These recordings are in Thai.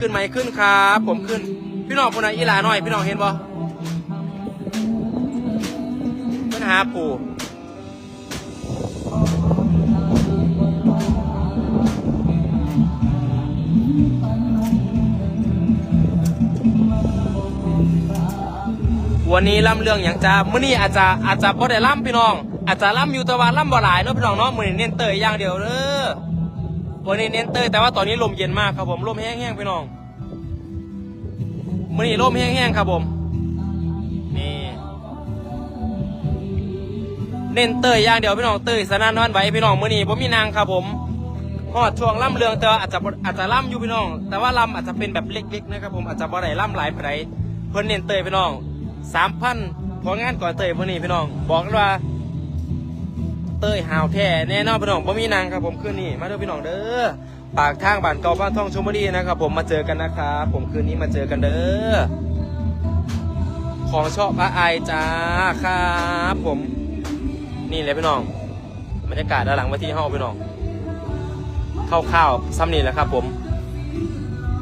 ขึ้นไหมขึ้นครับ ผมขึ้น พี่น้องคนไหนอีหลาหน่อย พี่น้องเห็นบ่ปัญหาปู่วันนี้ล่ำเรื่องอย่างจ้ามื้อนี้อาจจะอาจจะบ่ได้ล่ำพี่น้อง อาจจะล่ำอยู่แต่ว่าล่ำบ่หลายเนาะพี่น้องเนาะมือนี้เน้นเตยอย่างเดียวเด้อ วันนี้เน้นเตยแต่ว่าตอนนี้ลมเย็นมากครับผมลมแห้งๆพี่น้องมื่อนี้ร่มแห้งๆครับผมนี่เน้นเตยอย่างเดียวพี่น้องเตยสนานนอนไหวพี่น้องมื่อนี้ผมมีนางครับผมฮอดช่วงล่ำเรืองแต่อาจจะอาจจะล่ำอยู่พี่น้อง แต่ว่าล่ำอาจจะเป็นแบบเล็กๆนะครับผมอาจจะบ่ได้ล่ำหลายปานเพิ่อนเน้นเตยพี่น้องสามพันพองานก่อนเตยมื่อนี้พี่น้อง บอกเลยว่า เตยหาวแท้แน่นอนพี่น้องผมมีนางครับผมคืนนี้มาเด้อพี่น้องเด้อปากทางบ้านเก่าบ้านท่องชมบุรีนะครับผมมาเจอกันนะครับผมคืนนี้มาเจอกันเด้อของชอบอาไอายจ้าครับผม นี่เลยพี่น้องบรรยากาศด้านหลังเวทีห้องพี่น้องคร่าวๆซ้ำนี่แหละครับผม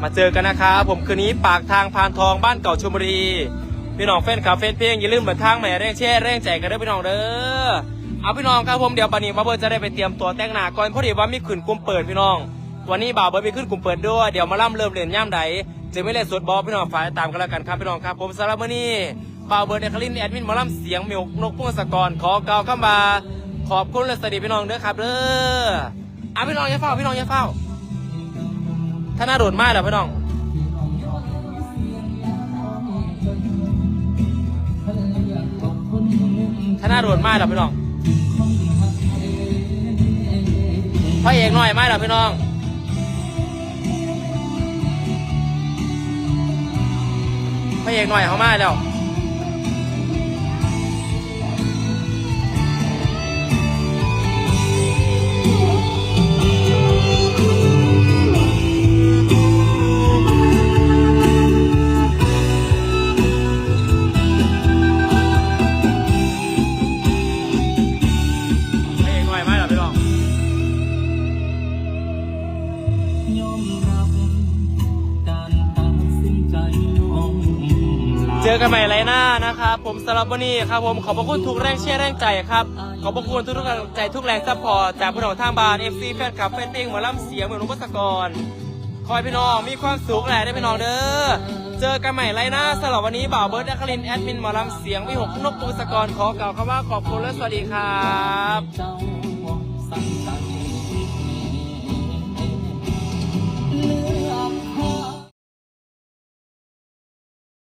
มาเจอกันนะครับผมคืนนี้ปากทางพานทองบ้านเก่าชลบุรีพี่น้องแฟนคลับแฟนเพลงอย่าลืมเปิดทางแหม่แรงแช่แรงใจกันเด้อพี่น้องเด้อ เอาพี่น้องครับผมเดี๋ยวบันนี้มาเบิร์จะได้ไปเตรียมตัวแต่งหน้าก่อนเพราะเดี๋ยวว่ามีขึ้นกลุ่มเปิดพี่น้อง วันนี้บ่าวเบิร์มีขึ้นกลุ่มเปิดด้วยเดี๋ยวมาล่ำเริ่มเรียนย่ำใดจะไม่เล่นสดบอพี่น้องฝ่ายตามกันแล้วกันครับพี่น้องครับผมสำหรับวันนี้บ่าวเบิร์ดเดคลินแอดมินมาล่ำเสียงมียกนกพุ่งศกรขอกล่าวคำบาขอบคุณและสวัสดีพี่น้องเด้อครับเด้อเอาพี่น้องอย่าเฝ้าพี่น้องอย่าเฝ้าถ้าหน้าโดดมากเดี๋ยวพี่น้องถ้าหน้าโดดมากเดี๋ยวพี่น้อง กหน่อยไหมล่ะพี่น้องพระเอกหน่อยเขามาแล้ว จอกันใหม่ไรหน้านะครับผมสำหรับวันนี้ครับผมขอบพระคุณทุกแรงเชียร์แรงใจครับ ขอบพระคุณทุกๆกำลังใจทุกแรงซัพพอร์ตจากผู้นำทางบ้านเอฟซีแฟนคลับแฟนเพลงหมอลำเสียงเหมือนนุกสกรคอยพี่น้องมีความสุขแหละได้พี่น้องเด้อเจอกันใหม่ไรหน้าสำหรับวันนี้บ่าวเบิร์ดแอคลินแอดมินหมอลำเสียงวิหกนกปูสกรขอกล่าวคำว่าขอบคุณและสวัสดีครับเจ้าสั่งใจ